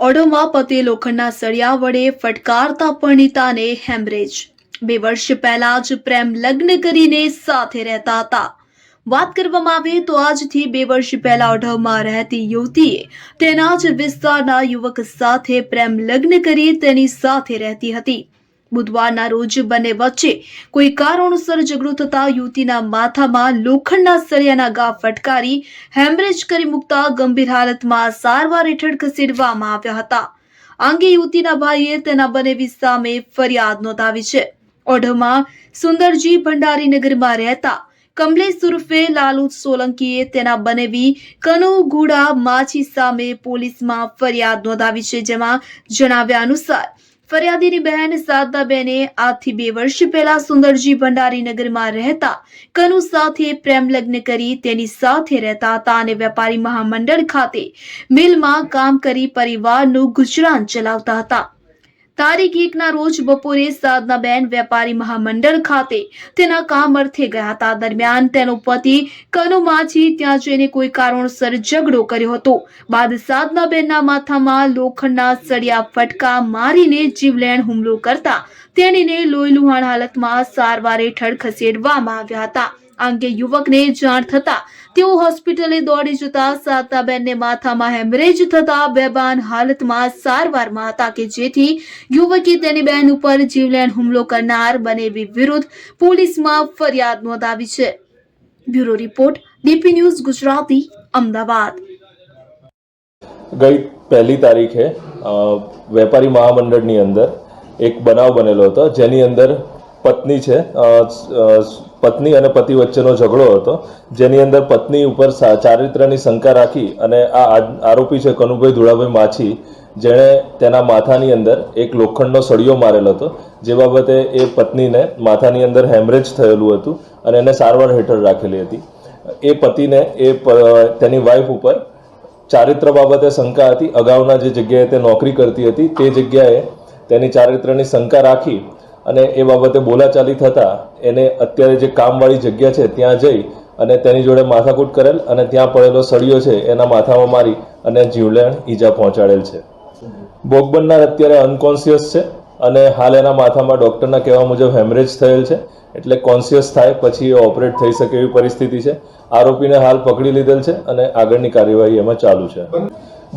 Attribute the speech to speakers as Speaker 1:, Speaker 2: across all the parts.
Speaker 1: ઓઢવમાં પતિ લોખંડના સળિયા વડે ફટકારતા પરણિતાને હેમરેજ બે વર્ષ પહેલા જ પ્રેમ લગ્ન કરીને સાથે રહેતા હતા. વાત કરવામાં આવે તો આજથી બે વર્ષ પહેલા ઓઢવમાં રહેતી યુવતીએ તેના જ વિસ્તારના યુવક સાથે પ્રેમ લગ્ન કરી તેની સાથે રહેતી હતી. બુધવારના રોજ બંને વચ્ચે કોઈ કારણોસર ઝઘડો થતા યુવતીના માથામાં લોખંડના સળિયાના ગા ફટકારી હેમરેજ કરી મૂકતા ગંભીર હાલતમાં સારવાર હેઠળ ખસેડવામાં આવ્યા હતા. આંગે યુવતીના ભાઈએ તેના બનેવી સામે ફરિયાદ નોંધાવી છે. ઓઢમાં સુંદરજી ભંડારીનગરમાં રહેતા કમલેશ ઉર્ફે લાલુ સોલંકીએ તેના બનેવી કનુગુડા માછી સામે પોલીસમાં ફરિયાદ નોંધાવી છે, જેમાં જણાવ્યા અનુસાર ફરિયાદીની બહેન સારદાબેને આજથી બે વર્ષ પહેલા સુંદરજી ભંડારીનગરમાં રહેતા કનુ સાથે પ્રેમ લગ્ન કરી તેની સાથે રહેતા હતા અને વેપારી મહામંડળ ખાતે મિલમાં કામ કરી પરિવારનું ગુજરાન ચલાવતા હતા. તારીખ એકના રોજ બપોરે સાધનાબેન વેપારી મહામંડળ ખાતે તેના કામ અર્થે ગયા હતા. દરમિયાન તેનો પતિ કનુ ત્યાં જઈને કોઈ કારણોસર ઝઘડો કર્યો હતો. બાદ સાધનાબેનના માથામાં લોખંડના સળિયા ફટકા મારીને જીવલેણ હુમલો કરતા તેણીને લોહીલુહાણ હાલતમાં સારવારે હેઠળ ખસેડવામાં આવ્યા હતા. આ અંગે યુવકને જાણ થતા તેઓ હોસ્પિટલે દોડી જતા સાતાબેનને માથામાં હેમરેજ થતા બેભાન હાલતમાં સારવારમાં હતા કે જેથી યુવકે તેની બહેન ઉપર જીવલેણ હુમલો કરનાર બનેવી વિરુદ્ધ પોલીસમાં ફરિયાદ નોંધાવી છે. Bureau report, DP news Gujarati, Ahmedabad.
Speaker 2: ગઈ પહેલી તારીખે વેપારી મહામંડળની અંદર એક બનાવ બનેલો હતો, જેની અંદર પત્ની છે પત્ની અને પતિ વચ્ચેનો ઝઘડો હતો, જેની અંદર પત્ની ઉપર ચારિત્રની શંકા રાખી અને આ આ- આરોપી છે કનુભાઈ ધુળાભાઈ માછી. જેણે તેના માથાની અંદર એક લોખંડનો સળિયો મારેલો હતો, જે બાબતે એ પત્નીને માથાની અંદર હેમરેજ થયેલું હતું અને એને સારવાર હેઠળ રાખેલી હતી. એ પતિને એ તેની વાઈફ ઉપર ચારિત્ર બાબતે શંકા હતી. અગાઉના જે જગ્યાએ તે નોકરી કરતી હતી, તે જગ્યાએ તેની ચારિત્રની શંકા રાખી અને એ બાબતે બોલાચાલી થતાં એને અત્યારે જે કામવાળી જગ્યા છે, ત્યાં જઈ અને તેની જોડે માથાકૂટ કરેલ અને ત્યાં પડેલો સળિયો છે, એના માથામાં મારી અને જીવલેણ ઈજા પહોંચાડેલ છે. ભોગ અત્યારે અનકોન્શિયસ છે અને હાલ એના માથામાં ડૉક્ટરના કહેવા મુજબ હેમરેજ થયેલ છે, એટલે કોન્શિયસ થાય પછી એ ઓપરેટ થઈ શકે એવી પરિસ્થિતિ છે. આરોપીને હાલ પકડી લીધેલ છે અને આગળની કાર્યવાહી એમાં ચાલુ છે.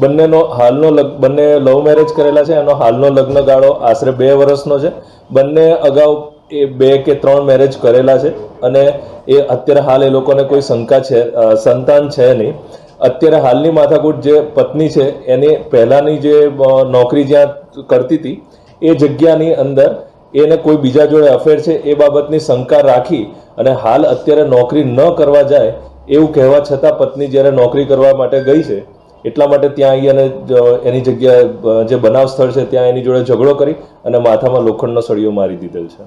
Speaker 2: બંનેનો હાલનો બંને લવ મેરેજ કરેલા છે, એનો હાલનો લગ્ન ગાળો આશરે બે વર્ષનો છે. બંને અગાઉ એ બે કે ત્રણ મેરેજ કરેલા છે અને એ અત્યારે હાલ એ લોકોને કોઈ શંકા છે સંતાન છે નહીં. અત્યારે હાલની માથાકૂટ જે પત્ની છે, એની પહેલાંની જે નોકરી જ્યાં કરતી હતી, એ જગ્યાની અંદર એને કોઈ બીજા જોડે અફેર છે એ બાબતની શંકા રાખી અને હાલ અત્યારે નોકરી ન કરવા જાય એવું કહેવા છતાં પત્ની જ્યારે નોકરી કરવા માટે ગઈ છે એટલા માટે ત્યાં આવી અને એની જગ્યાએ જે બનાવ સ્થળ છે, ત્યાં એની જોડે ઝઘડો કરી અને માથામાં લોખંડનો સળિયો મારી દીધેલ છે.